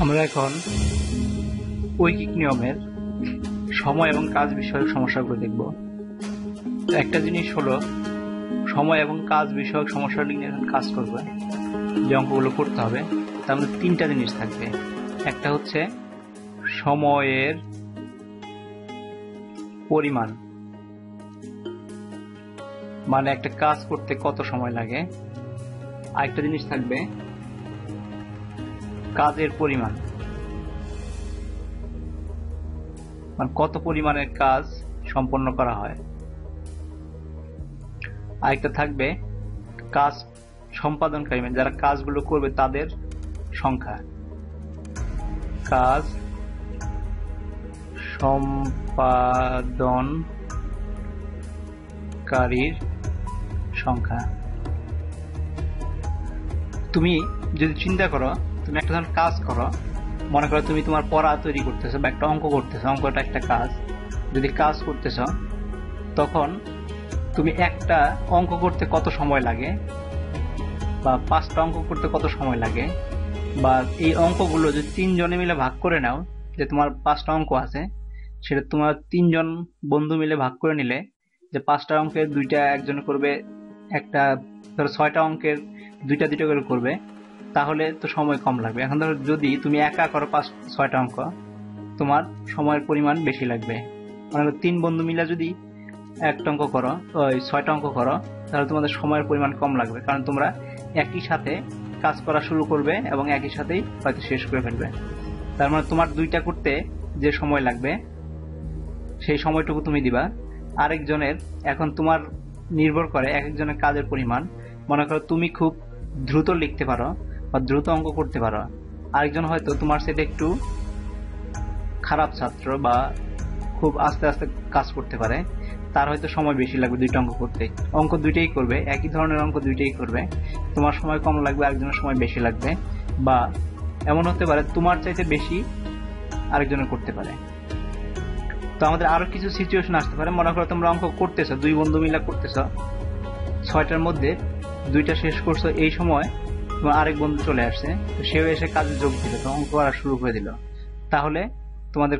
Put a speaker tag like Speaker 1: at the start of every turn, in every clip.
Speaker 1: আমরা এখন ঐকিক নিয়মের সময় এবং কাজ বিষয়ক সমস্যাগুলো দেখব। একটা জিনিস হলো, সময় এবং কাজ বিষয়ক সমস্যা নিয়ে যখন কাজ করবে, যে অঙ্কগুলো করতে হবে, তার মধ্যে তিনটা জিনিস থাকবে। একটা হচ্ছে সময়ের পরিমাণ। মানে একটা কাজ করতে কত সময় লাগে। আরেকটা জিনিস থাকবে কাজের পরিমাণ। মানে কত পরিমাণের কাজ সম্পন্ন করা হয়। আরেকটা থাকবে কাজ সম্পাদনকারী মানে যারা কাজগুলো করবে তাদের সংখ্যা। কাজ সম্পাদনকারীর সংখ্যা। তুমি যদি চিন্তা করো তুমি একটা ধরনের কাজ করো, মনে করো তুমি তোমার পড়া তৈরি করতেছো বা একটা অঙ্ক করতেছো, অঙ্কটা একটা কাজ। যদি কাজ করতেছ, তখন তুমি একটা অঙ্ক করতে কত সময় লাগে, বা পাঁচটা অঙ্ক করতে কত সময় লাগে, বা এই অঙ্কগুলো যদি তিনজনে মিলে ভাগ করে নাও, যে তোমার পাঁচটা অঙ্ক আছে, সেটা তোমার তিনজন বন্ধু মিলে ভাগ করে নিলে, যে পাঁচটা অঙ্কের দুইটা একজনে করবে, একটা ধরো ছয়টা অঙ্কের দুইটা দুইটা করে করবে তাহলে তো সময় কম লাগবে। এখন ধরো যদি তুমি একা করো পাঁচ, ছয়টা অঙ্ক, তোমার সময়ের পরিমাণ বেশি লাগবে। মানে তিন বন্ধু মিলে যদি একটা অঙ্ক করো, ওই ছয়টা অঙ্ক করো, তাহলে তোমাদের সময়ের পরিমাণ কম লাগবে। কারণ তোমরা একই সাথে কাজ করা শুরু করবে এবং একই সাথেই হয়তো শেষ করে ফেলবে। তার মানে তোমার দুইটা করতে যে সময় লাগবে, সেই সময়টুকু তুমি দিবা। আরেকজনের এখন তোমার নির্ভর করে এক একজনের কাজের পরিমাণ। মনে করো তুমি খুব দ্রুত লিখতে পারো বা দ্রুত অঙ্ক করতে পারো। আরেকজন হয়তো তোমার সেটা একটু খারাপ ছাত্র বা খুব আস্তে আস্তে কাজ করতে পারে, তার হয়তো সময় বেশি লাগবে দুইটা অঙ্ক করতে। অঙ্ক দুইটাই করবে, একই ধরনের অঙ্ক দুইটাই করবে। তোমার সময় কম লাগবে, আরেকজনের সময় বেশি লাগবে বা এমন হতে পারে তোমার চাইতে বেশি আরেকজনের করতে পারে। তো আমাদের আরও কিছু সিচুয়েশন আসতে পারে। মনে করো তোমরা অঙ্ক করতেছো, দুই বন্ধু মিলা করতেছো, ছয়টার মধ্যে দুইটা শেষ করছ, এই সময় আরেক বন্ধু চলে আসছে তো সেও এসে কাজে যোগ দিল, তো অঙ্ক করা শুরু করে দিল। তাহলে তোমাদের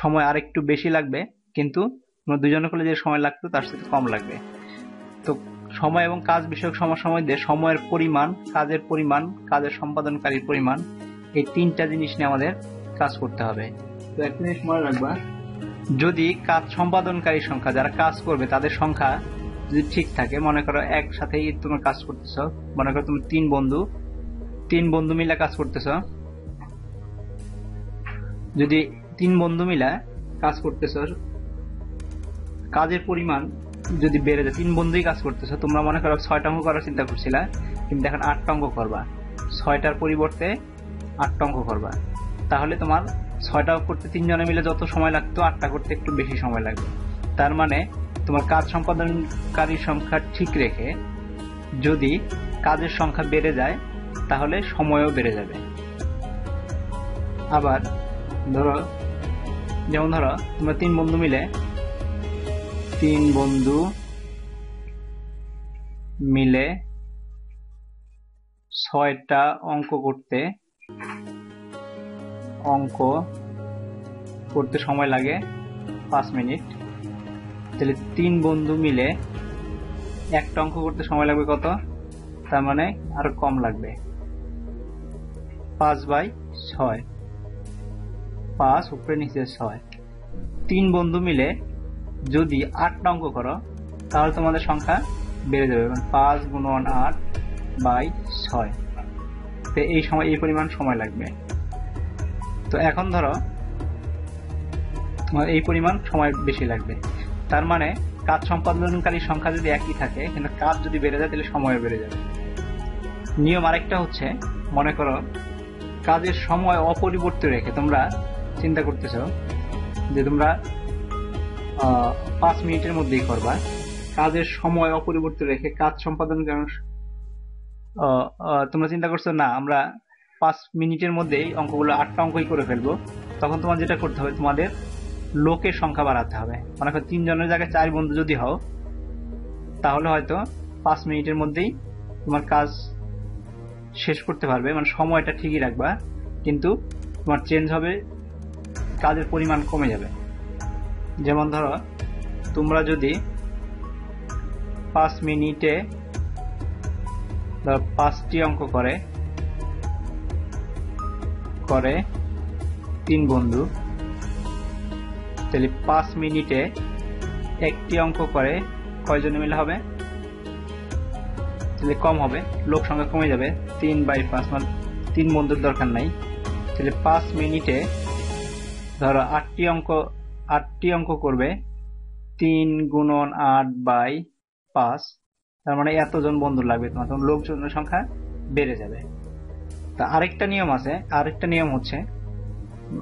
Speaker 1: সময় আরেকটু বেশি লাগবে, কিন্তু তোমরা দুজনে করলে যে সময় লাগতো, তার সাথে কম লাগবে। তো সময় এবং কাজ বিষয়ক সমস্যার মধ্যে সময়ের পরিমাণ, কাজের পরিমাণ, কাজের সম্পাদনকারীর পরিমাণ, এই তিনটা জিনিস নিয়ে আমাদের কাজ করতে হবে। তো একটা জিনিস মনে রাখবা, যদি কাজ সম্পাদনকারীর সংখ্যা, যারা কাজ করবে, তাদের সংখ্যা যদি ঠিক থাকে, মনে করো একসাথেই তোমার কাজ করতেছ, মনে করো তুমি তিন বন্ধু তিন বন্ধু মিলে কাজ করতেছ। যদি তিন বন্ধু মিলা কাজ করতেছ, কাজের পরিমাণ যদি বেড়ে যায়, তিন বন্ধুই কাজ করতেছো, তোমরা মনে করো ছয়টা অঙ্ক করার চিন্তা করছিলা, কিন্তু এখন আটটা অঙ্ক করবা। ছয়টার পরিবর্তে আটটা অঙ্ক করবা। তাহলে তোমার ছয়টা করতে তিনজনে মিলে যত সময় লাগতো, আটটা করতে একটু বেশি সময় লাগবে। তার মানে তোমার কাজ সম্পাদনকারীর সংখ্যা ঠিক রেখে যদি কাজের সংখ্যা বেড়ে যায়, তাহলে সময়ও বেড়ে যাবে। আবার ধরো, যেমন ধরো, তোমরা তিন বন্ধু মিলে, তিন বন্ধু মিলে ছয়টা অঙ্ক করতে অঙ্ক করতে সময় লাগে পাঁচ মিনিট। তাহলে তিন বন্ধু মিলে একটা অঙ্ক করতে সময় লাগবে কত? তার মানে আরও কম লাগবে। পাঁচ বাই ছয়। পাঁচ উপরে নিচে ছয়। তিন বন্ধু মিলে যদি আটটা অঙ্ক করো, তাহলে তোমাদের সংখ্যা বেড়ে যাবে পাঁচ গুণন আট বাই ছয়। তো এই সময়, এই পরিমাণ সময় লাগবে। তো এখন ধরো, তোমার এই পরিমাণ সময় বেশি লাগবে। তার মানে কাজ সম্পাদনকারীর সংখ্যা যদি একই থাকে, কিন্তু কাজ যদি বেড়ে যায়, তাহলে সময়ও বেড়ে যাবে। নিয়ম আরেকটা হচ্ছে, মনে করো, কাজের সময় অপরিবর্তিত রেখে তোমরা চিন্তা করতেছ যে তোমরা পাঁচ মিনিটের মধ্যেই করবা। কাজের সময় অপরিবর্তিত রেখে কাজ সম্পাদন তোমরা চিন্তা করছ, না, আমরা পাঁচ মিনিটের মধ্যেই অঙ্কগুলো আটটা অঙ্কই করে ফেলব। তখন তোমার যেটা করতে হবে, তোমাদের লোকের সংখ্যা বাড়াতে হবে। মনে করো তিনজনের জায়গায় চার বন্ধু যদি হও, তাহলে হয়তো পাঁচ মিনিটের মধ্যেই তোমার কাজ শেষ করতে পারবে। মানে সময়টা ঠিকই রাখবা, কিন্তু তোমার চেঞ্জ হবে, কাজের পরিমাণ কমে যাবে। যেমন ধরো, তোমরা যদি পাঁচ মিনিটে পাঁচটি অঙ্ক করে করে তিন বন্ধু তাহলে পাঁচ মিনিটে একটি অঙ্ক করে কয়জনে মিলে হবে? তাহলে কম হবে, লোক সংখ্যা কমে যাবে, তিন বাই পাঁচ মানে তিন বন্ধুর দরকার নাই। তাহলে পাঁচ মিনিটে ধরো আটটি অঙ্ক আটটি অঙ্ক করবে, তিন গুণন আট বাই পাঁচ, তার মানে এতজন বন্ধু লাগবে তোমার, তখন লোকজনের সংখ্যা বেড়ে যাবে। তা আরেকটা নিয়ম আছে, আরেকটা নিয়ম হচ্ছে,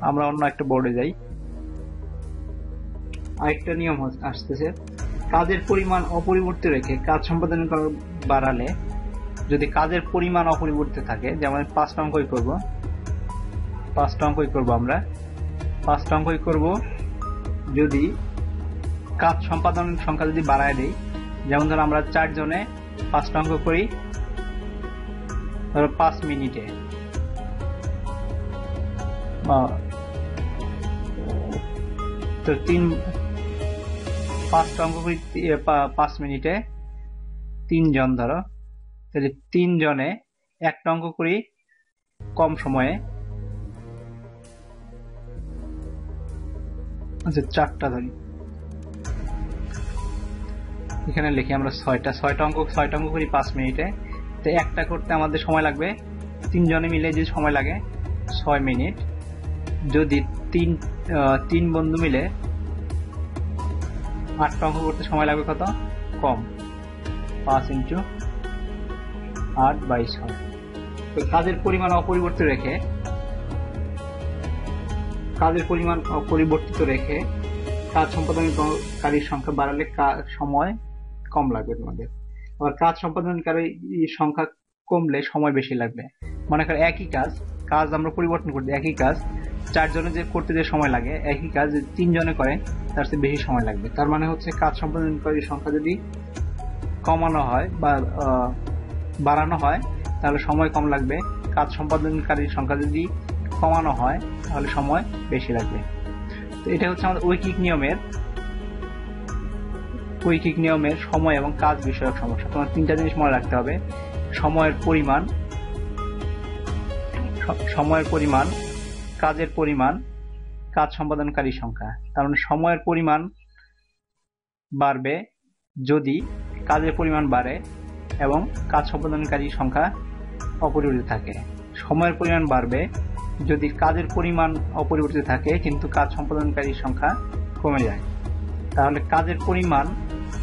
Speaker 1: আমরা অন্য একটা বোর্ডে যাই। আরেকটা নিয়ম আসতেছে। কাজের পরিমাণ অপরিবর্তিত রেখে কাজ সম্পাদন করার বাড়ালে যদি কাজের পরিমাণ অপরিবর্তিত থাকে, যেমন পাঁচটা অঙ্কই করব, পাঁচটা অঙ্কই করব আমরা। পাঁচটা অঙ্কই করব যদি কাজ সম্পাদনের সংখ্যা যদি বাড়ায় দেই, যেমন ধরো আমরা চারজনে পাঁচটা অঙ্ক করি, ধরো পাঁচ মিনিটে। তো তিন পাঁচটা অঙ্ক করি পাঁচ মিনিটে। তিনজন ধরো। তাহলে তিনজনে একটা অঙ্ক করি কম সময়ে। আচ্ছা চারটা ধরি। এখানে লিখি আমরা ছয়টা ছয়টা অঙ্ক ছয়টা অঙ্ক করি পাঁচ মিনিটে। তো একটা করতে আমাদের সময় লাগবে। তিনজনে মিলে যে সময় লাগে, ছয় মিনিট। যদি তিন তিন বন্ধু মিলে আটটা অঙ্ক করতে সময় লাগবে কত? কম। পাঁচ ইন্টু আট বাই ছয়। তো কাজের পরিমাণ অপরিবর্তিত রেখে, কাজের পরিমাণ অপরিবর্তিত রেখে কাজ সম্পাদনকারীর সংখ্যা বাড়ালে সময় কম লাগবে তোমাদের। আবার কাজ সম্পাদনকারীর সংখ্যা কমলে সময় বেশি লাগবে। মনে করো একই কাজ কাজ আমরা পরিবর্তন করতে একই কাজ চারজনে যে করতে যে সময় লাগে, একই কাজ যদি তিনজনে করে, তার চেয়ে বেশি সময় লাগবে। তার মানে হচ্ছে কাজ সম্পাদনকারীর সংখ্যা যদি কমানো হয় বা বাড়ানো হয়, তাহলে সময় কম লাগবে। কাজ সম্পাদনকারীর সংখ্যা যদি কমানো হয়, তাহলে সময় বেশি লাগবে। তো এটা হচ্ছে আমাদের ঐকিক নিয়মের ঐকিক নিয়মের সময় এবং কাজ বিষয়ক সমস্যা। তোমার তিনটা জিনিস মনে রাখতে হবে। সময়ের পরিমাণ সময়ের পরিমাণ কাজের পরিমাণ, কাজ সম্পাদনকারী সংখ্যা। তার মানে সময়ের পরিমাণ বাড়বে যদি কাজের পরিমাণ বাড়ে এবং কাজ সম্পাদনকারী সংখ্যা অপরিবর্তিত থাকে। সময়ের পরিমাণ বাড়বে যদি কাজের পরিমাণ অপরিবর্তিত থাকে, কিন্তু কাজ সম্পাদনকারীর সংখ্যা কমে যায়। তাহলে কাজের পরিমাণ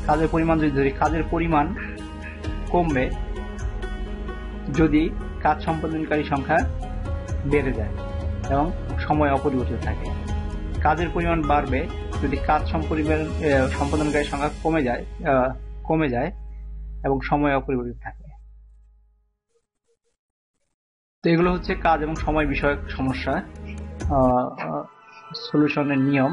Speaker 1: কাজের পরিমাণ যদি ধরি কাজের পরিমাণ কমবে, যদি কাজ সম্পাদনকারী সংখ্যা বেড়ে যায়। এবং সময় অপরিবর্তিত থাকে। কাজের পরিমাণ বাড়বে, যদি কাজ সম্পাদনকারী সংখ্যা কমে যায় কমে যায় এবং সময় অপরিবর্তিত থাকে। তো এগুলো হচ্ছে কাজ এবং সময় বিষয়ক সমস্যা সলিউশনের নিয়ম।